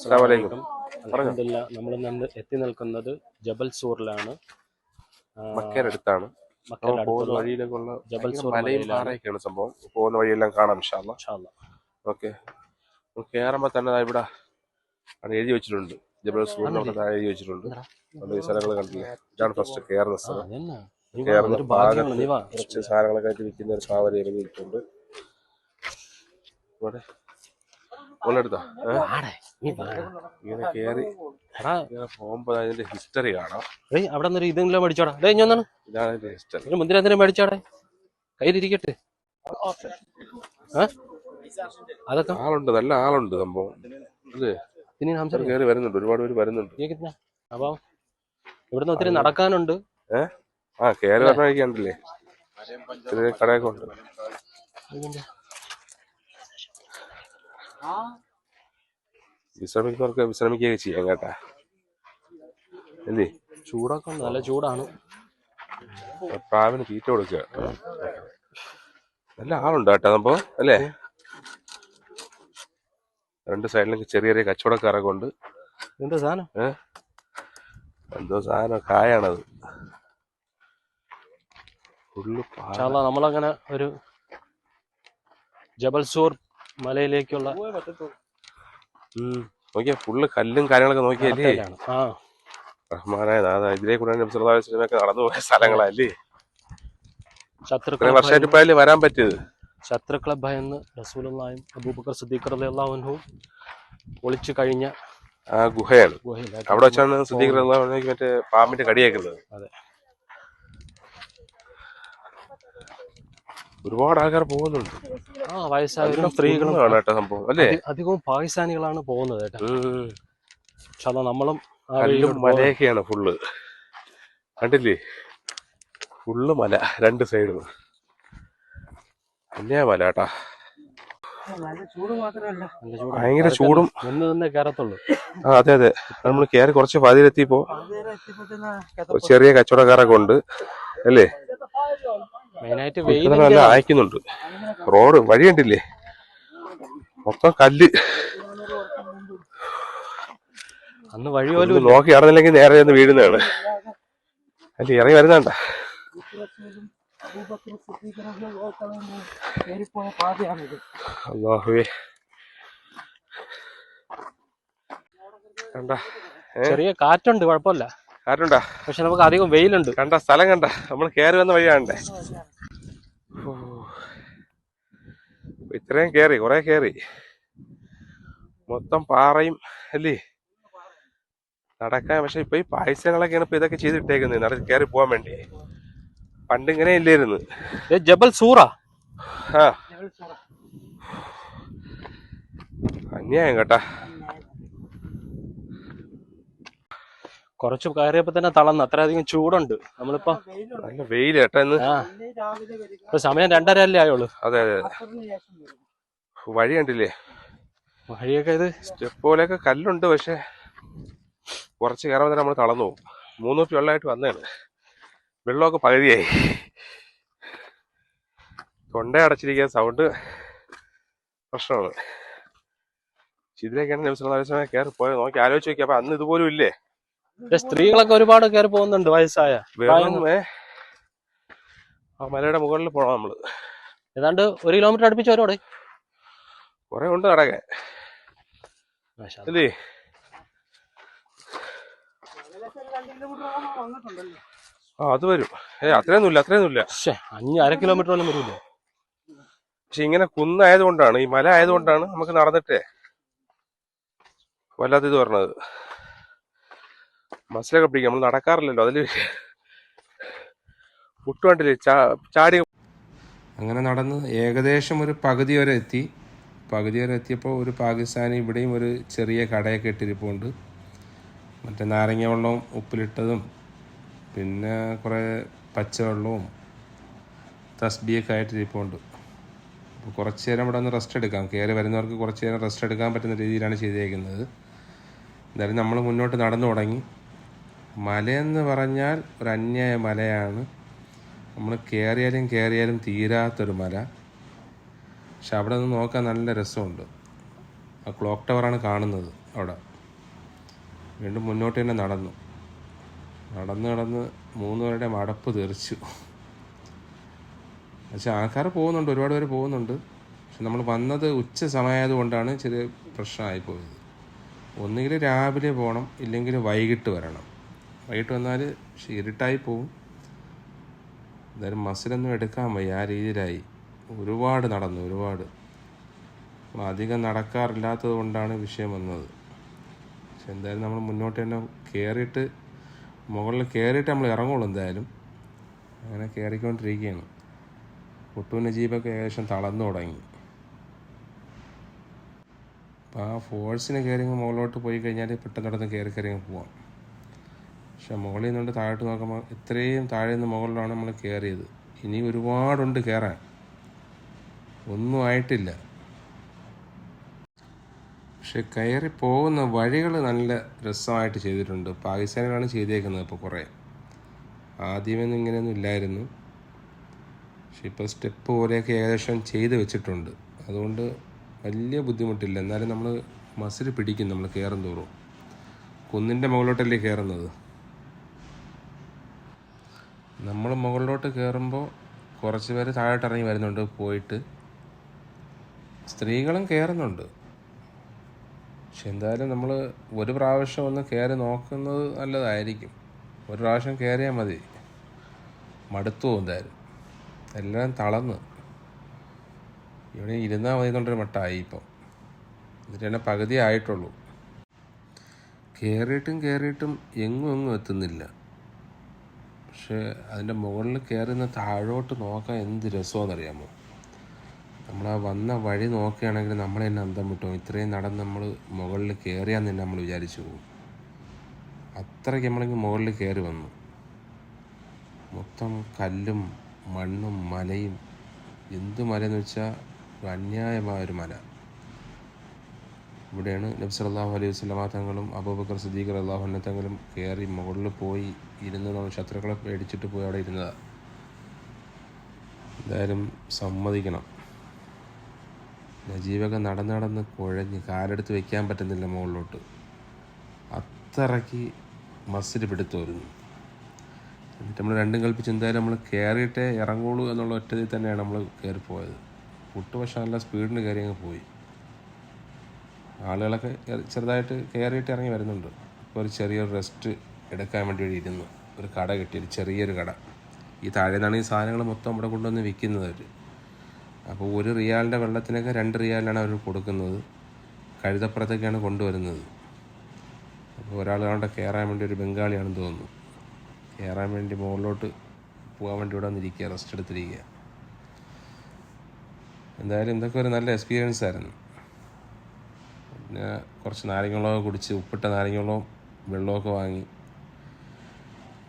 അസ്സലാമു അലൈക്കും. അലഹമില്ല നമ്മൾ ഇന്ന് എത്തി നിൽക്കുന്നത് ജബൽ സൂറിലാണ്. മക്കേരടുത്താണ് പോകുന്ന അടുത്തുള്ള വഴിയിലേക്കുള്ള ജബൽ സൂർ മലയും. പാറയൊക്കെയാണ് സംഭവം. പോകുന്ന വഴിയെല്ലാം കാണാം ഇൻഷാല്ല. ഓക്കെ. കയറുമ്പോ തന്നെ ഇവിടെ എഴുതി വെച്ചിട്ടുണ്ട്. ജബൽ സൂറിനൊക്കെ എഴുതി വെച്ചിട്ടുണ്ട്. ഈ സ്ഥലങ്ങൾ കണ്ടില്ലേ? ഇതാണ് ഫസ്റ്റ് കയറുന്ന സ്ഥലം. കയറുന്ന ഭാഗത്ത് കുറച്ച് സാധനങ്ങളൊക്കെ ആയിട്ട് വിൽക്കുന്ന ഒരു പാവല ഇറങ്ങിയിട്ടുണ്ട് ഇവിടെ ഇങ്ങനെ പോകുമ്പോ അതിന്റെ ഹിസ്റ്ററി കാണാം. അവിടെ ഇതെങ്കിലും മേടിച്ചോടാ. ഡേ ഞാൻ ഇതാണ് അതിന്റെ ഹിസ്റ്ററി മുന്തിരി എന്തിനാ മേടിച്ചോടെ? കയ്യിലിരിക്കട്ടെ? അതൊക്കെ? ആളുണ്ട് നല്ല ആളുണ്ട് സംഭവം. അല്ലേ കയറി വരുന്നുണ്ട് ഒരുപാട് പേര് വരുന്നുണ്ട്. അപ്പൊ ഇവിടുന്ന് ഒത്തിരി നടക്കാനുണ്ട്. ആ കയറി കണ്ടില്ലേ? ചെറിയ കടയൊക്കെ ഉണ്ട്. വിശ്രമിക്കുന്നവർക്ക് വിശ്രമിക്കുകയൊക്കെ ചെയ്യാം കേട്ടാ. അല്ലേ ചൂടൊക്കെ നല്ല ചൂടാണ്. പ്രാവിന് തീറ്റ കൊടുക്കുക നല്ല ആളുണ്ട് കേട്ടോ അല്ലേ? രണ്ട് സൈഡിലും ചെറിയ ചെറിയ കച്ചവടക്കാരൊക്കെ ഉണ്ട്. എന്താ സാധനം? എന്തോ സാധനം കായാണത്. ഫുള്ള് നമ്മളങ്ങനെ ഒരു ജബൽസൂർ മലയിലേക്കുള്ള. നോക്കിയാ ഫുള്ള് കല്ലും കാര്യങ്ങളൊക്കെ നോക്കിയല്ലേ? റഹ്മാനായ നാഥ ഇതിലേ കൂടെ സിനിമയൊക്കെ നടന്നു പോയ സ്ഥലങ്ങളല്ലേ? ശത്രുക്കളെ വർഷമായിട്ട് ഇപ്പൊ അതിൽ വരാൻ പറ്റിയത്? ശത്രുക്കളെ ഭയന്ന് റസൂലുള്ളായും അബൂബക്കർ സിദ്ദീഖ് റളിയല്ലാഹു ഒളിച്ചു കഴിഞ്ഞ ആ ഗുഹയാണ്. അവിടെ വെച്ചാണ് സിദ്ദീഖ് റളിയല്ലാഹു അൻഹുവിന് മറ്റേ പാമ്പിന്റെ കടിയേക്കുന്നത്. അതെ. ഒരുപാട് ആൾക്കാർ പോകുന്നുണ്ട്. ആ വയസ്സായവരും സ്ത്രീകളും കേട്ടോ സംഭവം അല്ലേ? അധി- അധികവും പാകിസ്ഥാനികളാണ് പോകുന്നത് കേട്ടോ. പക്ഷെ നമ്മളും. മലയൊക്കെയാണ് ഫുള്ള്. കണ്ടില്ലേ? ഫുള്ള് മല രണ്ട് സൈഡും. അല്ലേ മല കേട്ടാ. ഭയങ്കര ചൂടും. നിന്ന് നിന്നേ കയറത്തുള്ളൂ. ആ അതെ അതെ. നമ്മൾ കയറി കുറച്ച് പതിരെത്തിയപ്പോ ഒരു ചെറിയ കച്ചവടക്കാരൊക്കെ ഉണ്ട് അല്ലേ? മെയിനായിട്ട് ഇപ്പൊ വെയിൽ അയക്കുന്നുണ്ട്. റോഡ് വഴി കണ്ടില്ലേ മൊത്തം കല്ല്. അന്ന് വഴി പോലും നോക്കി ഇറങ്ങില്ലെങ്കിൽ നേരെ ചെന്ന് വീഴുന്നതാണ്. അല്ല ഇറങ്ങി വരുന്നണ്ട അള്ളാഹുവേ. കണ്ട ചെറിയ കാറ്റുണ്ട് കുഴപ്പമില്ല. ആരുണ്ടാ? പക്ഷെ നമുക്ക് അധികം വെയിലുണ്ട്. കണ്ട സ്ഥലം കണ്ട. നമ്മൾ കയറി വന്ന വഴിയാണ്ടേ. ഇത്രയും കേറി കുറെ കേറി. മൊത്തം പാറയും അല്ലേ? നടക്കാൻ പക്ഷെ ഇപ്പൊ ഈ പായസങ്ങളൊക്കെയാണ് ഇപ്പൊ ഇതൊക്കെ ചെയ്തിട്ടേക്കുന്നത് നട കയറി പോവാൻ വേണ്ടി. പണ്ട് ഇങ്ങനെ ഇല്ലായിരുന്നു ജബൽ സൂറ. ആ. അന്യായം കേട്ടാ. കുറച്ച് കയറിയപ്പോ തന്നെ തളർന്നു. അത്രയധികം ചൂടുണ്ട്. നമ്മളിപ്പോ നല്ല വെയിൽ കേട്ടാ ഇന്ന്. ആ. ഇപ്പൊ സമയം രണ്ടര അല്ലേ ആയുള്ളൂ. അതെ അതെ വഴി കണ്ടില്ലേ? വഴിയൊക്കെ ഇത് സ്റ്റെപ്പ് പോലെയൊക്കെ കല്ലുണ്ട് പക്ഷെ കുറച്ച് കയറുമ്പോൾ തന്നെ നമ്മൾ തളർന്നു പോകും. മൂന്നൂറ്റി വെള്ളമായിട്ട് വന്നതാണ്. വെള്ളമൊക്കെ പകുതിയായി. തൊണ്ട അടച്ചിരിക്കാൻ സൗണ്ട് പ്രശ്നമാണ്. ഇതിലേക്കാണ് നിമിഷം കയറി പോയത് നോക്കി ആലോചിച്ച് നോക്കി. അപ്പൊ അന്ന് ഇതുപോലും ഇല്ലേ? പക്ഷെ സ്ത്രീകളൊക്കെ ഒരുപാട് കയറി പോകുന്നുണ്ട് വയസ്സായ ആ മലയുടെ മുകളിൽ പോണം നമ്മൾ. ഏതാണ്ട് ഒരു കിലോമീറ്റർ അടുപ്പിച്ച് വരോടെ കുറെ ഉണ്ട് നടക്കാൻ അല്ലേ? ആ അത് വരും. ഏ അത്രയൊന്നുമില്ല അത്രയൊന്നുമില്ല അഞ്ഞ് അര കിലോമീറ്റർ ഒന്നും വരില്ല? പക്ഷെ ഇങ്ങനെ കുന്നായതുകൊണ്ടാണ് ഈ മല ആയതുകൊണ്ടാണ് നമുക്ക് നടന്നിട്ടേ വല്ലാത്ത ഇത് പറഞ്ഞത് മസിലൊക്കെ പിടിക്കും. നമ്മൾ നടക്കാറില്ലല്ലോ. അതിൽ പുട്ടുകണ്ടില്ലേ ചാടി അങ്ങനെ നടന്ന് ഏകദേശം ഒരു പകുതി വരെ എത്തി. പകുതി വരെ എത്തിയപ്പോൾ ഒരു പാകിസ്ഥാനി ഇവിടെയും ഒരു ചെറിയ കടയൊക്കെ ഇട്ടിരിപ്പുണ്ട്. മറ്റേ നാരങ്ങ വെള്ളവും ഉപ്പിലിട്ടതും പിന്നെ കുറേ പച്ചവെള്ളവും തസ്ബിയൊക്കെ ആയിട്ടിരിപ്പുണ്ട് അപ്പോൾ കുറച്ച് നേരം ഇവിടെ ഒന്ന് റെസ്റ്റ് എടുക്കാം. കയറി വരുന്നവർക്ക് കുറച്ച് നേരം റെസ്റ്റ് എടുക്കാൻ പറ്റുന്ന രീതിയിലാണ് ചെയ്തേക്കുന്നത്. എന്തായാലും നമ്മൾ മുന്നോട്ട് നടന്നു തുടങ്ങി. മലയെന്ന് പറഞ്ഞാൽ ഒരു അന്യായ മലയാണ്. നമ്മൾ കയറിയാലും കയറിയാലും തീരാത്തൊരു മല. പക്ഷെ അവിടെ നിന്ന് നോക്കാൻ നല്ല രസമുണ്ട്. ആ ക്ലോക്ക് ടവറാണ് കാണുന്നത് അവിടെ. വീണ്ടും മുന്നോട്ട് തന്നെ നടന്നു. നടന്ന് നടന്ന് മൂന്ന് പേരുടെ മടപ്പ് തെറിച്ചു. പക്ഷെ ആൾക്കാർ പോകുന്നുണ്ട് ഒരുപാട് പേര് പോകുന്നുണ്ട്. പക്ഷെ നമ്മൾ വന്നത് ഉച്ച സമയമായത് കൊണ്ടാണ് ചെറിയ പ്രശ്നമായി പോയത് ഒന്നുകിൽ രാവിലെ പോകണം ഇല്ലെങ്കിൽ വൈകിട്ട് വരണം. വൈകിട്ട് വന്നാൽ ഇരുട്ടായി പോവും. എന്തായാലും മസിലൊന്നും എടുക്കാൻ വയ്യ. ആ രീതിയിലായി. ഒരുപാട് നടന്നു ഒരുപാട്. അധികം നടക്കാറില്ലാത്തത് കൊണ്ടാണ് വിഷയം വന്നത്. പക്ഷെ എന്തായാലും നമ്മൾ മുന്നോട്ട് തന്നെ കയറിയിട്ട് മുകളിൽ കയറിയിട്ട് നമ്മൾ ഇറങ്ങുള്ളൂ എന്തായാലും. അങ്ങനെ കയറിക്കൊണ്ടിരിക്കുകയാണ് പുട്ടുവിന്റെ ജീപ്പൊക്കെ ഏകദേശം തളർന്നു തുടങ്ങി. അപ്പോൾ ആ ഫോഴ്സിന് കയറി മുകളിലോട്ട് പോയി കഴിഞ്ഞാൽ പെട്ടെന്ന് നടന്ന് കയറി കയറി പോവാം. പക്ഷെ മുകളിൽ നിന്നുകൊണ്ട് താഴോട്ട് നോക്കുമ്പോൾ ഇത്രയും താഴെ നിന്ന് മുകളിലാണ് നമ്മൾ കയറിയത്. ഇനി ഒരുപാടുണ്ട് കയറാൻ. ഒന്നും ആയിട്ടില്ല. പക്ഷെ കയറി പോകുന്ന വഴികൾ നല്ല രസമായിട്ട് ചെയ്തിട്ടുണ്ട്. പാകിസ്ഥാനിലാണ് ചെയ്തേക്കുന്നത് ഇപ്പോൾ കുറേ. ആദ്യമൊന്നും ഇങ്ങനെയൊന്നും ഇല്ലായിരുന്നു. പക്ഷെ ഇപ്പോൾ സ്റ്റെപ്പ് പോലെയൊക്കെ ഏകദേശം ചെയ്ത് വെച്ചിട്ടുണ്ട്. അതുകൊണ്ട് വലിയ ബുദ്ധിമുട്ടില്ല. എന്നാലും നമ്മൾ മസിൽ പിടിക്കും നമ്മൾ കയറും തോറും. കുന്നിന്റെ മുകളിലോട്ടല്ലേ കയറുന്നത്? നമ്മൾ മുകളിലോട്ട് കയറുമ്പോൾ കുറച്ച് പേര് താഴോട്ട് ഇറങ്ങി വരുന്നുണ്ട് പോയിട്ട്. സ്ത്രീകളും കയറുന്നുണ്ട് പക്ഷെ എന്തായാലും നമ്മൾ ഒരു പ്രാവശ്യം ഒന്ന് കയറി നോക്കുന്നത് നല്ലതായിരിക്കും. ഒരു പ്രാവശ്യം കയറിയാൽ മതി. മടുത്തു എന്തായാലും. എല്ലാം തളന്ന് ഇവിടെ ഇരുന്നാൽ മതി എന്നുള്ളൊരു മട്ടായി ഇപ്പം. എന്നിട്ട് തന്നെ പകുതി ആയിട്ടുള്ളൂ കയറിയിട്ടും കയറിയിട്ടും എങ്ങും എങ്ങും എത്തുന്നില്ല. പക്ഷേ അതിന്റെ മുകളിൽ കയറി നിന്ന് താഴോട്ട് നോക്കാൻ എന്ത് രസമാണെന്നറിയാമോ? നമ്മൾ ആ വന്ന വഴി നോക്കുകയാണെങ്കിൽ നമ്മൾ തന്നെ അന്തം വിട്ടു ഇത്രയും നടന്ന് നമ്മൾ മുകളിൽ കയറിയാന്ന് തന്നെ നമ്മൾ വിചാരിച്ചു പോകും. അത്രയ്ക്ക് നമ്മളിങ്ങ് മുകളിൽ കയറി വന്നു. മൊത്തം കല്ലും മണ്ണും മലയും. എന്ത് മലയെന്ന് വെച്ചാൽ അന്യായമായ ഒരു മല. ഇവിടെയാണ് നബി സല്ലല്ലാഹു അലൈഹി വസല്ലമ തങ്ങളും അബൂബക്കർ സിദ്ദീഖ് അള്ളാഹു തങ്ങളും കയറി മുകളിൽ പോയി ഇരുന്ന് നമ്മൾ ശത്രുക്കളെ പേടിച്ചിട്ട് പോയി അവിടെ ഇരുന്നതാണ് എന്തായാലും സമ്മതിക്കണം. നജീബൊക്കെ നടന്ന് നടന്ന് കുഴഞ്ഞ് കാലെടുത്ത് വെക്കാൻ പറ്റുന്നില്ല മുകളിലോട്ട്. അത്രയ്ക്ക് മസിൽ പിടുത്തമായിരുന്നു. എന്നിട്ട് നമ്മൾ രണ്ടും കൽപ്പിച്ച് എന്തായാലും നമ്മൾ കയറിയിട്ടേ ഇറങ്ങുള്ളൂ എന്നുള്ള ഒറ്റതിൽ തന്നെയാണ് നമ്മൾ കയറിപ്പോയത്. പുട്ട് പക്ഷെ നല്ല സ്പീഡിന് കയറി അങ്ങ് പോയി. ആളുകളൊക്കെ ചെറു- ചെറുതായിട്ട് കയറിയിട്ട് ഇറങ്ങി വരുന്നുണ്ട്. ഇപ്പോൾ ഒരു ചെറിയൊരു റെസ്റ്റ് എടുക്കാൻ വേണ്ടി ഇവിടെ ഇരുന്നു. ഒരു കട കിട്ടി ഒരു ചെറിയൊരു കട. ഈ താഴെ നിന്നാണ് ഈ സാധനങ്ങൾ മൊത്തം ഇവിടെ കൊണ്ടുവന്ന് വിൽക്കുന്നത് അവർ അപ്പോൾ ഒരു റിയാലിന്റെ വെള്ളത്തിനൊക്കെ രണ്ട് റിയാലിനാണ് അവർ കൊടുക്കുന്നത്. കഴുതപ്പുറത്തൊക്കെയാണ് കൊണ്ടുവരുന്നത്. അപ്പോൾ ഒരാൾ അവിടെ കയറാൻ വേണ്ടി ഒരു ബംഗാളിയാണെന്ന് തോന്നുന്നു. കയറാൻ വേണ്ടി മുകളിലോട്ട് പോകാൻ വേണ്ടി ഇവിടെ വന്നിരിക്കുക റെസ്റ്റ് എടുത്തിരിക്കുക എന്തായാലും ഇതൊക്കെ ഒരു നല്ല എക്സ്പീരിയൻസ് ആയിരുന്നു. പിന്നെ കുറച്ച് നാരങ്ങവെള്ളമൊക്കെ കുടിച്ച് ഉപ്പിട്ട നാരങ്ങവെള്ളവും വെള്ളമൊക്കെ വാങ്ങി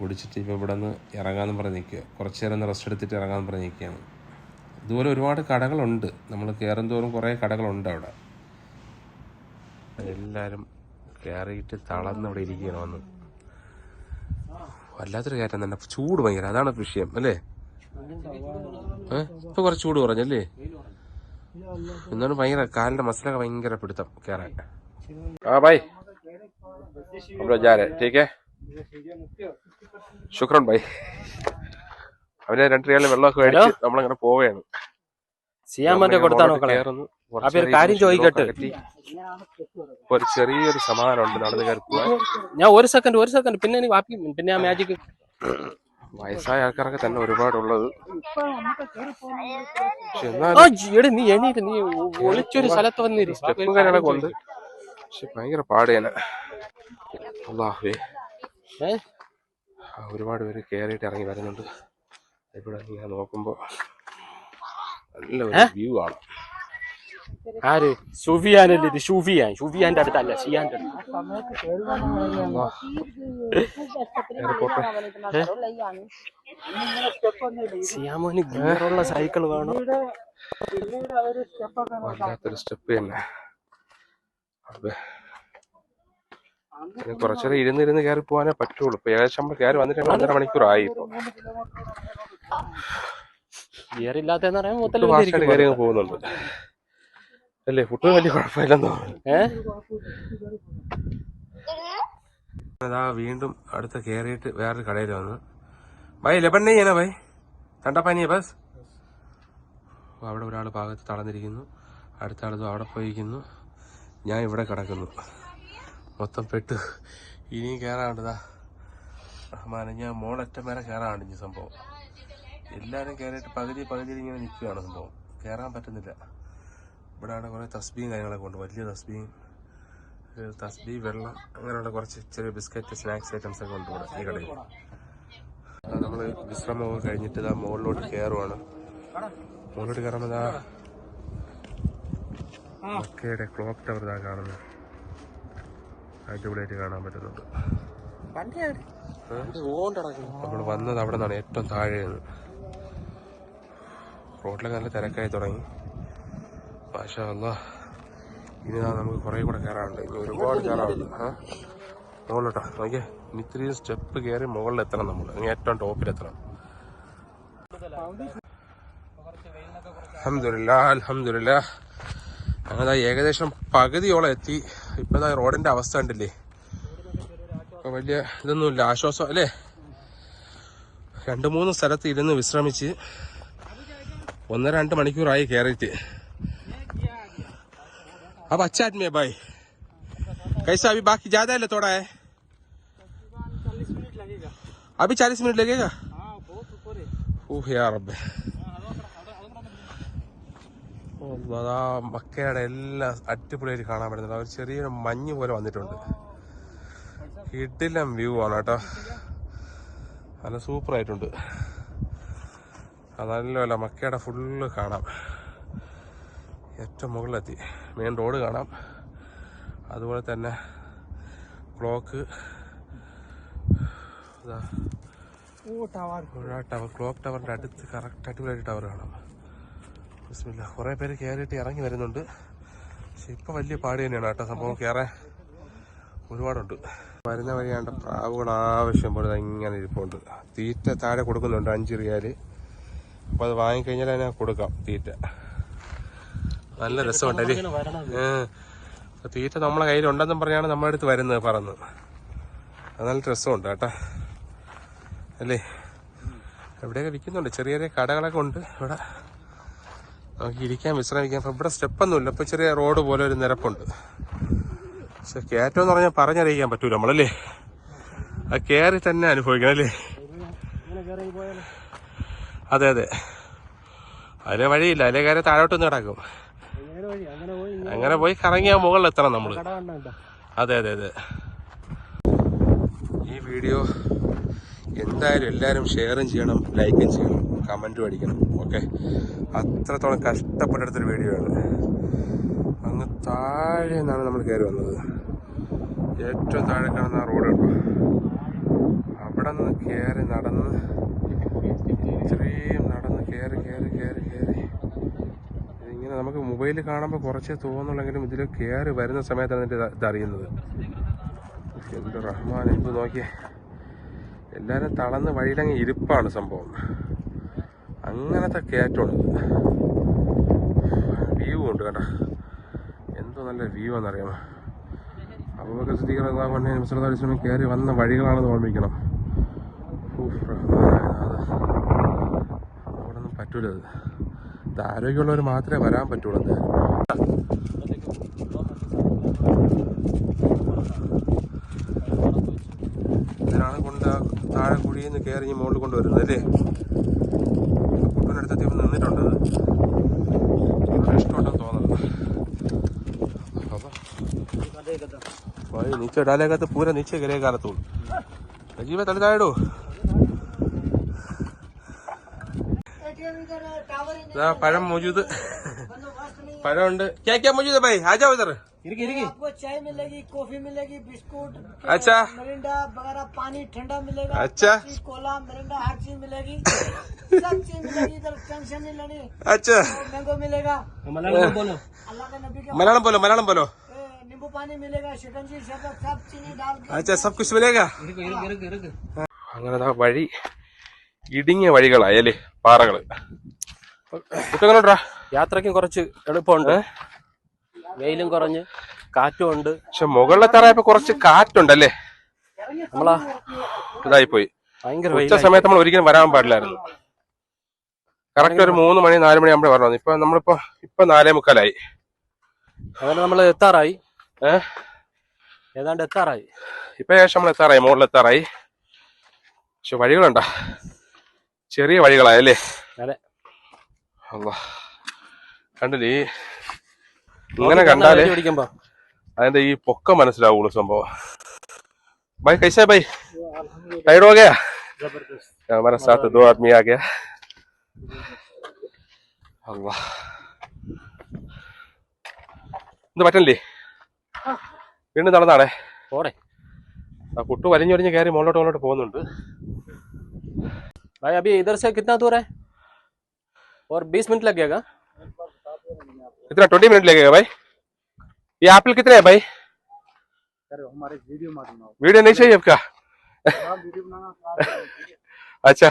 കുടിച്ചിട്ട് ഇപ്പോൾ ഇവിടെ നിന്ന് ഇറങ്ങാമെന്ന് പറഞ്ഞ് നിൽക്കുക. കുറച്ച് നേരം ഒന്ന് റെസ്റ്റ് എടുത്തിട്ട് ഇറങ്ങാമെന്ന് പറഞ്ഞ് നിൽക്കുകയാണ്. ഇതുപോലെ ഒരുപാട് കടകളുണ്ട്. നമ്മൾ കയറും തോറും കുറേ കടകളുണ്ട് അവിടെ. എല്ലാവരും കയറിയിട്ട് തളർന്ന് അവിടെ ഇരിക്കുകയാണ് വന്ന്. വല്ലാത്തൊരു കയറ്റം തന്നെ. ചൂട് ഭയങ്കര. അതാണ് വിഷയം അല്ലേ? ഏഹ് ഇപ്പൊ കുറച്ച് ചൂട് കുറഞ്ഞല്ലേ എന്നോട് ഭയങ്കര കാലിന്റെ മസിലൊക്കെ ഭയങ്കര പിടുത്തം കയറാൻ ആ ബൈ. ജാരെ ടീക്കേ ശുക്രൻ ബൈ. അവരെ രണ്ട് റിയാളിൽ വെള്ളമൊക്കെ അടിച്ച് നമ്മളങ്ങനെ പോവുകയാണ്. ചെയ്യാൻ പറ്റിയ ചെറിയൊരു സമാധാനം ഉണ്ട് നടന്നു കയറി ഞാൻ ഒരു സെക്കൻഡ് ഒരു സെക്കൻഡ് പിന്നെ പിന്നെ ആ മാജിക് വയസ്സായ ആൾക്കാരൊക്കെ തന്നെ ഒരുപാടുള്ളത്. പക്ഷെ എന്നാലും നീ എണീറ്റ് നീ ഒളിച്ചൊരു സ്ഥലത്ത് വന്നിരി സ്റ്റെപ്പും കാര്യങ്ങളൊക്കെ ഉണ്ട്. പക്ഷെ ഭയങ്കര പാട് തന്നെ. അള്ളാഹുവേ ഏ? ആ, ഒരുപാട് പേര് കയറിയിട്ട് ഇറങ്ങി വരുന്നുണ്ട്. ഇവിടെ ഞാൻ നോക്കുമ്പോ നല്ല വ്യൂ ആണ് ആര് സുഫിയാനല്ലേ ഇത് ഷുഫിയാൻ ഷുഫിയാന്റെ അടുത്തല്ല ഷിയാന്റെ അടുത്ത് സിയാമോന് ഗിയറുള്ള സൈക്കിൾ വേണം വല്ലാത്തൊരു സ്റ്റെപ്പ് തന്നെ കുറച്ചേരം ഇരുന്നിരുന്ന് കയറി പോകാനേ പറ്റുള്ളൂ ഇപ്പൊ ഏകദേശം നമ്മൾ കയറി വന്നിട്ട് ഒന്നര മണിക്കൂറായി ഇപ്പൊ ഗിയർ അങ്ങ് പോകുന്നുണ്ട് അല്ലേ? ഫുഡ് വലിയ കുഴപ്പമില്ലെന്ന്? തോന്നുന്നു ഏ? അതാ വീണ്ടും അടുത്ത് കയറിയിട്ട് വേറൊരു കടയിൽ വന്നു. ബൈ ലബൻ നെയ്യാണോ ബൈ? തണ്ടപ്പാനിയ ബസ്? അവിടെ ഒരാൾ ഭാഗത്ത് തളർന്നിരിക്കുന്നു. അടുത്ത ആളതും അവിടെ പോയിരിക്കുന്നു. ഞാൻ ഇവിടെ കിടക്കുന്നു. മൊത്തം പെട്ട് ഇനിയും കയറാണ്ടതാ റഹ്മാനെ ഞാൻ മോളറ്റം വരെ കയറാണ്ട് സംഭവം. എല്ലാവരും കയറിയിട്ട് പകുതി പകുതിയിൽ ഇങ്ങനെ നിൽക്കുകയാണ് സംഭവം. കയറാൻ പറ്റുന്നില്ല. ഇവിടെ ആണ് കുറേ തസ്ബിയും കാര്യങ്ങളൊക്കെ ഉണ്ട്. വലിയ തസ്ബിയും തസ്ബി വെള്ളം അങ്ങനെയുള്ള കുറച്ച് ചെറിയ ബിസ്ക്കറ്റ് സ്നാക്സ് ഐറ്റംസ് ഒക്കെ ഉണ്ട് ഇവിടെ ഈ കടയിൽ. നമ്മൾ വിശ്രമമൊക്കെ കഴിഞ്ഞിട്ട് ഇതാ മുകളിലോട്ട് കയറുവാണ് മുകളിലോട്ട് കയറുമ്പോൾ ഇതാ മക്കയുടെ ക്ലോക്ക് ടവർ ഇതാ കാണുന്നത് അടിപൊളിയായിട്ട് കാണാൻ പറ്റുന്നുണ്ട്. നമ്മൾ വന്നത് അവിടെ നിന്നാണ് ഏറ്റവും താഴെയാണ്. റോഡിലൊക്കെ നല്ല തിരക്കായി തുടങ്ങി. മാഷാ അല്ലാ ഇനി നമുക്ക് കുറേ കൂടെ കയറാനുണ്ട് ഇനി ഒരുപാട് കയറാനുണ്ട് ആ? മുകളിലോട്ടാ. നോക്കിയേ. ഇനി ഇത്രയും സ്റ്റെപ്പ് കയറി മുകളിൽ എത്തണം നമ്മൾ ഇനി ഏറ്റവും ടോപ്പിൽ എത്തണം അലഹമില്ല അലഹമില്ല അങ്ങനെ ഏകദേശം പകുതിയോളം എത്തി. ഇപ്പൊ റോഡിന്റെ അവസ്ഥ ഉണ്ടല്ലേ വലിയ ഇതൊന്നുമില്ല. ആശ്വാസം അല്ലേ? രണ്ട് മൂന്ന് സ്ഥലത്ത് ഇരുന്ന് വിശ്രമിച്ച് ഒന്നര രണ്ട് മണിക്കൂറായി കയറിയിട്ട് अब अच्छा आदमी है भाई कैसा अभी बाकी ज्यादा है थोड़ा है अभी चालीस मिनट लगेगा ओह यार रब्बे അതാ മക്കയുടെ എല്ലാം അടിപൊളിയായിട്ട് കാണാൻ പറ്റുന്നുണ്ട് അവർ ചെറിയൊരു മഞ്ഞ് പോലെ വന്നിട്ടുണ്ട് കിടിലം വ്യൂ ആണ് കേട്ടോ നല്ല സൂപ്പർ ആയിട്ടുണ്ട് അതല്ല മക്കയുടെ ഫുള്ള് കാണാം ഏറ്റവും മുകളിലെത്തി. മെയിൻ റോഡ് കാണാം. അതുപോലെ തന്നെ ക്ലോക്ക്. ടവർ. ക്ലോക്ക് ടവറിന്റെ അടുത്ത് കറക്റ്റ് അടിപൊളിയായിട്ട് ടവർ കാണാം. ബിസ്മില്ല. കുറേ പേര് കയറിയിട്ട് ഇറങ്ങി വരുന്നുണ്ട്. പക്ഷെ ഇപ്പോൾ വലിയ പാട് തന്നെയാണ് കേട്ടോ സംഭവം. കയറാൻ ഒരുപാടുണ്ട്. വരുന്ന വഴിയാണ്ട് പ്രാവുകൾ ആവശ്യം പോലെ ഇങ്ങനെ ഇരിപ്പുണ്ട്. തീറ്റ താഴെ കൊടുക്കുന്നുണ്ട് അഞ്ച് റിയാൽ. അപ്പോൾ അത് വാങ്ങിക്കഴിഞ്ഞാൽ അതിനെ കൊടുക്കാം തീറ്റ. നല്ല രസമുണ്ടല്ലേ അല്ലേ? ഏഹ് തീറ്റ നമ്മളെ കയ്യിലുണ്ടെന്നും പറഞ്ഞാണ് നമ്മുടെ അടുത്ത് വരുന്നത് പറന്ന്. അത് നല്ല രസമുണ്ട് കേട്ടാ. അല്ലേ? എവിടെയൊക്കെ വിൽക്കുന്നുണ്ട്. ചെറിയ ചെറിയ കടകളൊക്കെ ഉണ്ട് ഇവിടെ. നമുക്ക് ഇരിക്കാൻ വിശ്രമിക്കാം. അപ്പം ഇവിടെ സ്റ്റെപ്പൊന്നുമില്ല. ഇപ്പം ചെറിയ റോഡ് പോലെ ഒരു നിരപ്പുണ്ട്. പക്ഷെ കയറ്റം എന്ന് പറഞ്ഞാൽ പറഞ്ഞറിയിക്കാൻ പറ്റൂല നമ്മളല്ലേ? അത് കയറി തന്നെ അനുഭവിക്കണം അല്ലേ? അതെ അതെ. അതിലെ വഴിയില്ല. അതിലെ കാര്യം താഴോട്ടൊന്നും കിടക്കും. അങ്ങനെ പോയി കറങ്ങിയ മുകളിൽ എത്തണം നമ്മൾ. അതെ അതെ അതെ. ഈ വീഡിയോ എന്തായാലും എല്ലാവരും ഷെയറും ചെയ്യണം ലൈക്കും ചെയ്യണം കമന്റും അടിക്കണം ഓക്കെ? അത്രത്തോളം കഷ്ടപ്പെട്ടെടുത്തൊരു വീഡിയോ ആണ്. അങ്ങ് താഴെ നിന്നാണ് നമ്മൾ കയറി വന്നത്. ഏറ്റവും താഴെ കാണുന്ന ആ റോഡ് ഉണ്ടോ അവിടെ നിന്ന് കയറി നടന്ന് ഇത്രയും നടന്ന് കയറി കയറി കയറി കയറി. നമുക്ക് മൊബൈലിൽ കാണുമ്പോൾ കുറച്ചേ തോന്നുള്ളെങ്കിലും ഇതിൽ കയറി വരുന്ന സമയത്താണ് എന്റെ ഇതറിയുന്നത്. എന്ത് റഹ്മാൻ എന്ത് നോക്കിയേ. എല്ലാവരും തളർന്ന് വഴിയിലങ്ങ് ഇരിപ്പാണ് സംഭവം. അങ്ങനത്തെ കയറ്റമാണ് വ്യൂ ഉണ്ട് കേട്ടോ എന്തോ നല്ല വ്യൂ ആണെന്നറിയാമോ? അബൂബക്കർ സിദ്ദീഖ് സല്ലല്ലാഹു അലൈഹി കയറി വന്ന വഴികളാണെന്ന് ഓർമ്മിക്കണം. അവിടെ ഒന്നും പറ്റൂല അത് ആരോഗ്യമുള്ളവർ മാത്രമേ വരാൻ പറ്റുള്ളൂ ഇതിനാണ് കൊണ്ട് താഴെ കുഴിയിൽ നിന്ന് കയറി മുകളിൽ കൊണ്ടുവരുന്നത് അല്ലേ? കുട്ടിനടുത്ത് ഇവിടെ നിന്നിട്ടുണ്ട്. ഇഷ്ടമുണ്ടെന്ന് തോന്നുന്നു. അപ്പോൾ നീച്ച? ഇടാലേക്കകത്ത് പൂര നീച്ച കരയെ കാലത്തുള്ളൂ. അജീവ തലതായിടൂ പഴം മൗജൂദ് പഴം ഉണ്ട് क्या क्या मौजूद है भाई आ जाओ इधर आपको चाय मिलेगी कॉफी मिलेगी बिस्कुट अच्छा मिरिंडा वगैरह पानी ठंडा मिलेगा अच्छा। पेप्सी, कोला मिरिंडा हर चीज मिलेगी सब चीज मिलेगी इधर टेंशन नहीं लेनी अच्छा और मैंगो मिलेगा बोलो अल्लाह के नबी के मलयालम बोलो मलयालम बोलो ए, नींबू पानी मिलेगा शिकंजी शरबत सब चीनी डाल के अच्छा सब कुछ मिलेगा അങ്ങനെ ദാ വഴി ഇടുങ്ങിയ വഴികളായല്ലേ പാറകള് കുട്ടങ്ങളുണ്ടാ യാത്രയ്ക്കും കുറച്ച് എളുപ്പമുണ്ട്. വെയിലും കുറഞ്ഞ് കാറ്റും ഉണ്ട്. പക്ഷെ മുകളിലെ തറയപ്പോ കുറച്ച് കാറ്റുണ്ടല്ലേ? നമ്മളാ ഇതായി പോയി ഭയങ്കര ഉച്ച. സമയത്ത് നമ്മൾ ഒരിക്കലും വരാൻ പാടില്ലായിരുന്നു. കറക്റ്റ് ഒരു മൂന്ന് മണി നാല് മണി ആകുമ്പോഴേ പറഞ്ഞു ഇപ്പൊ നമ്മളിപ്പോ ഇപ്പൊ നാലേ മുക്കാലായി. അങ്ങനെ നമ്മൾ എത്താറായി. ഏഹ് ഏതാണ്ട് എത്താറായി. ഇപ്പൊ ഏകദേശം നമ്മൾ എത്താറായി മുകളിൽ എത്താറായി. പക്ഷെ വഴികളുണ്ടോ? ചെറിയ വഴികളായല്ലേ? അതെ. കണ്ടില്ലേ ഈ ഇങ്ങനെ കണ്ടാലേ പിടിക്കുമ്പോ അതിന്റെ ഈ പൊക്കം മനസ്സിലാവുള്ളൂ സംഭവം भाई कैसे है भाई टाइड हो गया हमारे साथ दो आदमी आ गया अल्लाह ഇത് പറ്റണില്ലേ വീണ്ടും നടന്നാണേ പോടെ ആ കുട്ടു വലിഞ്ഞൊരിഞ്ഞ് കയറി മുകളിലോട്ട് മുകളിലോട്ട് പോകുന്നുണ്ട് भाई अभी इधर से कितना दूर है और 20 मिनट लगेगा कितना ट्वेंटी मिनट लगेगा भाई ये एप्पल कितने है भाई वीडियो नहीं चाहिए आपका अच्छा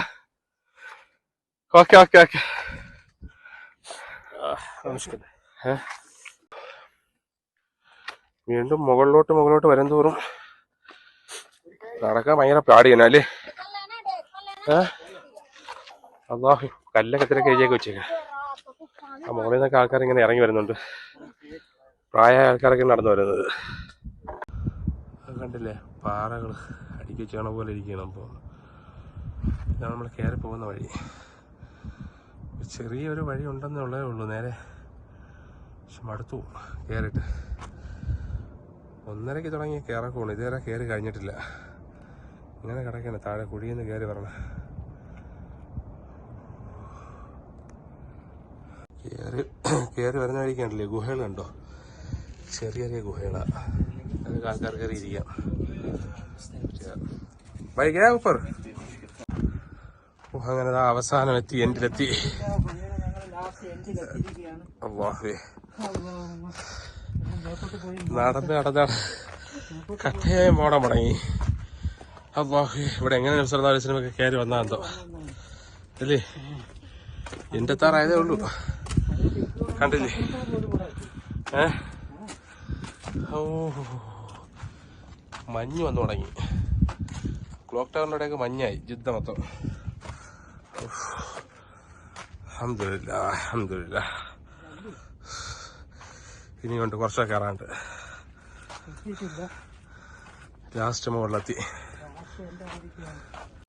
ओके ओके ओके मुश्किल വീണ്ടും മുകളിലോട്ട് മുകളിലോട്ട് വരും തോറും നടക്കാൻ ഭയങ്കര പാടിയാണ് അല്ലേ അള്ളാഹു കല്ലൊക്കെ ഇത്ര കേജിയൊക്കെ വെച്ചേക്കാം ആ മുകളിൽ നിന്നൊക്കെ ആൾക്കാർ ഇങ്ങനെ ഇറങ്ങി വരുന്നുണ്ട്. പ്രായമായ ആൾക്കാരൊക്കെ നടന്നു വരുന്നത്. കണ്ടില്ലേ? പാറകൾ അടിക്കി വെച്ചണ പോലെ ഇരിക്കണം അപ്പോൾ. ഇതാണ് നമ്മൾ കയറി പോകുന്ന വഴി. ചെറിയൊരു വഴി ഉണ്ടെന്നുള്ളതേ ഉള്ളൂ നേരെ പക്ഷെ മടുത്തു. കയറിയിട്ട്. ഒന്നരയ്ക്ക് തുടങ്ങി കയറക്കുള്ളൂ ഇതുവരെ കയറി കഴിഞ്ഞിട്ടില്ല. ഇങ്ങനെ കിടക്കണേ. താഴെ കുഴിയിൽ നിന്ന് കയറി വരണം. കയറി വരുന്ന വഴിക്കാണല്ലേ? ഗുഹകൾ കണ്ടോ? ചെറിയ ചെറിയ ഗുഹകളാണ് അതിൽ ആൾക്കാർ കയറി ഇരിക്കാം. അങ്ങനെ അവസാനം എത്തി എൻഡിലെത്തി. നടന്ന് നടന്നാണ് കട്ടയായി മോടാൻ തുടങ്ങി അള്ളാഹു. ഇവിടെ എങ്ങനെ നബ്സല്ലാ സിനിമയൊക്കെ കയറി വന്നാ എന്തോ? അല്ലേ? എന്റെ താറായതേ ഉള്ളൂ. കണ്ടില്ലേ? ഏ? മഞ്ഞ് വന്നു തുടങ്ങി. ക്ലോക്ക് ടവറിന്റെ അവിടെയൊക്കെ മഞ്ഞായി ജിദ്ദ മൊത്തം. അഹമ്മദില്ല അഹമ്മദില്ല ഇനി കൊണ്ട് കുറച്ചൊക്കെ കയറാണ്ട് ലാസ്റ്റ് മുകളിലെത്തി.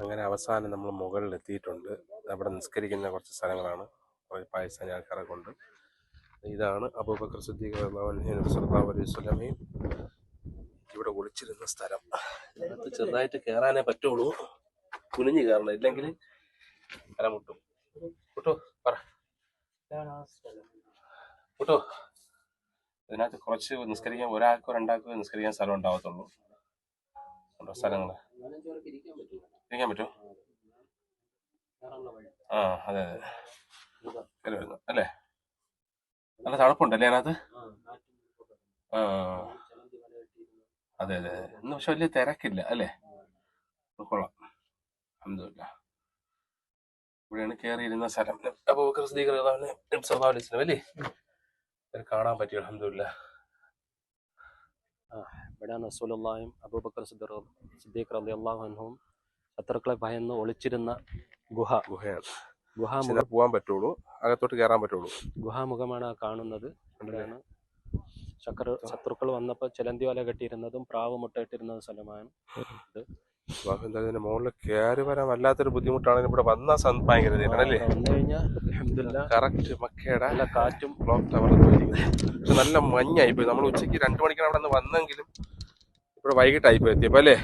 അങ്ങനെ അവസാനം നമ്മൾ മുകളിലെത്തിയിട്ടുണ്ട്. അവിടെ നിസ്കരിക്കുന്ന കുറച്ച് സ്ഥലങ്ങളാണ്. കുറേ പാകിസ്ഥാനി ആൾക്കാരൊക്കെ ഇതാണ് അബൂബക്കർ സിദ്ദീഖ് അലൈഹി ഇവിടെ ഒളിച്ചിരുന്ന സ്ഥലം. ഇതിനകത്ത് ചെറുതായിട്ട് കയറാനേ പറ്റുള്ളൂ. കുനിഞ്ഞു കയറണം ഇല്ലെങ്കിൽ തലമുട്ടും കുട്ടോ പറ. കുട്ടോ ഇതിനകത്ത് കുറച്ച് നിസ്കരിക്കാൻ ഒരാൾക്കോ രണ്ടാൾക്കോ നിസ്കരിക്കാൻ സ്ഥലം ഉണ്ടാവത്തുള്ളൂ. ഉണ്ടോ സ്ഥലങ്ങൾ ഇരിക്കാൻ പറ്റുമോ? ആ അതെ അതെ. അല്ലേ? നല്ല തണുപ്പുണ്ടല്ലേ അതിനകത്ത്? ആ. അതെ അതെ ഇന്ന് പക്ഷെ വലിയ തിരക്കില്ല അല്ലേ? കൊള്ളാം. അഹമ്മദില്ല ഇവിടെയാണ് കയറിയിരുന്ന സ്ഥലം. അപ്പൊ സ്വഭാവം അല്ലേ? കാണാൻ പറ്റി അഹമ്മദില്ല ഇവിടെയാണ് റസൂലുള്ളാഹിയും അബൂബക്കർ സിദ്ദീഖ് റബി റളിയല്ലാഹു അൻഹും ശത്രുക്കളെ ഭയന്ന് ഒളിച്ചിരുന്ന ഗുഹ. ഗുഹയാണ്. ഗുഹാമുഖം പോകാൻ പറ്റുള്ളൂ അകത്തോട്ട് കയറാൻ പറ്റുള്ളൂ. ഗുഹാമുഖമാണ് ആ കാണുന്നത് അവിടെയാണ് ശക്ര ശത്രുക്കൾ വന്നപ്പോൾ ചിലന്തി വല കെട്ടിയിരുന്നതും പ്രാവ് മുട്ടയിട്ടിരുന്ന സ്ഥലമാണ് ഇത്. മുകളിൽ കയറി വരാൻ വല്ലാത്തൊരു ബുദ്ധിമുട്ടാണ്. ഇവിടെ വന്ന ഭയങ്കര അല്ലേ കറക്റ്റ് മക്കയുടെ നല്ല കാറ്റും ക്ലോക്ക് ടവർ പക്ഷെ നല്ല മഞ്ഞായി പോയി. നമ്മൾ ഉച്ചയ്ക്ക് രണ്ടു മണിക്കാണ് അവിടെ നിന്ന് വന്നെങ്കിലും ഇവിടെ വൈകിട്ടായി പോയി എത്തിയപ്പോ അല്ലേ?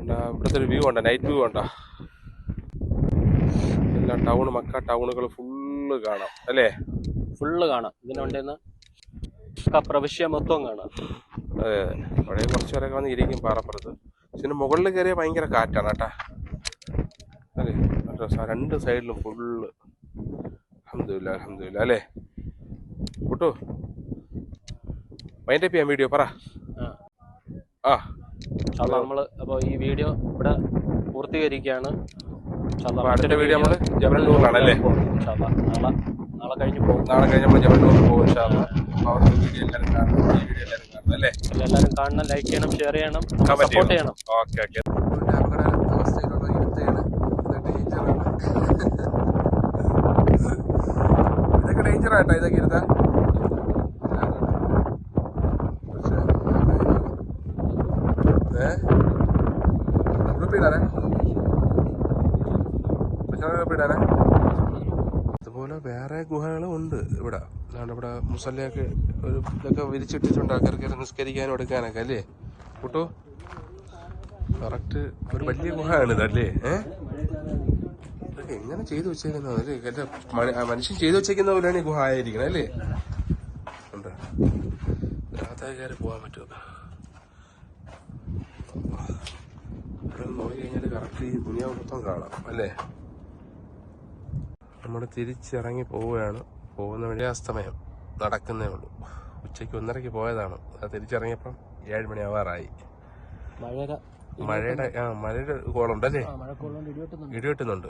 ഇവിടത്തെ ഇവിടുത്തെ ഒരു വ്യൂ ഉണ്ടോ നൈറ്റ് വ്യൂ ഉണ്ടോ എല്ലാ ടൗൺ മക്ക ടൗണുകൾ ഫുള്ള് കാണാം. അല്ലേ? ഫുള്ള് കാണാം. ഇതിനുണ്ടെന്ന് പ്രവിശ്യ മൊത്തം കാണാം. അതെ അതെ. അവിടെ കുറച്ച് പേരൊക്കെ വന്ന് ഇരിക്കും പാറപ്പുറത്ത്. പക്ഷെ മുകളിൽ കയറിയ ഭയങ്കര കാറ്റാണ് കേട്ടാ. അല്ലേ. രണ്ട് സൈഡിലും ഫുള്ള്. അഹമ്മദില്ല അഹമ്മദില്ല അല്ലേ? കൂട്ടു. മൈൻഡപ്പ് ചെയ്യാൻ വീഡിയോ പറ. ആ. നമ്മൾ അപ്പോൾ ഈ വീഡിയോ ഇവിടെ പൂർത്തീകരിക്കുകയാണ്. അടുത്ത വീഡിയോ വീഡിയോ നമ്മൾ ജബലന്നൂറിലാണ് അല്ലേ? ഇൻഷാല്ലാ. നാളെ നാളെ കഴിഞ്ഞ് പോകും നാളെ കഴിഞ്ഞ് നമ്മൾ പോകും വീഡിയോ എല്ലാവരും കാണും ഈ വീഡിയോ എല്ലാവരും കാണണം അല്ലേ? എല്ലാവരും കാണണം ലൈക്ക് ചെയ്യണം ഷെയർ ചെയ്യണം സപ്പോർട്ട് ചെയ്യണം. ഓക്കെ ഓക്കെ അവസ്ഥയിലുള്ള ഡേഞ്ചറാണ് ഇതൊക്കെ ഡേഞ്ചറാട്ടോ ഇതൊക്കെ ഇരുത്താൻ. ഏ ഉടുപ്പിടാനേ അതുപോലെ വേറെ ഗുഹകളും ഉണ്ട് ഇവിടെ. അതാണ് ഇവിടെ മുസല്ലയൊക്കെ ഒരു ഇതൊക്കെ വിരിച്ചിട്ടിട്ടുണ്ട് ആൾക്കാർക്ക് നിസ്കരിക്കാനും എടുക്കാനൊക്കെ അല്ലേ? കൂട്ടു. കറക്റ്റ് ഒരു വലിയ ഗുഹയാണിത് അല്ലേ? ഏഹ് എങ്ങനെ ചെയ്തു വെച്ചേക്കുന്നത്? മനുഷ്യൻ ചെയ്തു വെച്ചേക്കുന്ന പോലെയാണ് ഈ ഗുഹ ആയിരിക്കണം അല്ലേ? ഉണ്ട്. പോകാൻ പറ്റുമോ? നോക്കി കഴിഞ്ഞാൽ കറക്റ്റ് ഈ ദുനിയാവ് മൊത്തം കാണാം അല്ലേ? നമ്മൾ തിരിച്ചിറങ്ങി പോവുകയാണ്. പോകുന്ന വഴി അസ്തമയം നടക്കുന്നേ ഉള്ളൂ. ഉച്ചയ്ക്ക് ഒന്നരയ്ക്ക് പോയതാണ്. അത് തിരിച്ചിറങ്ങിയപ്പം ഏഴ് മണിയാവാറായി. ആവാറായി മഴയുടെ ആ മഴയുടെ കോളുണ്ടല്ലേ? ഇടിവെട്ടുന്നുണ്ട്.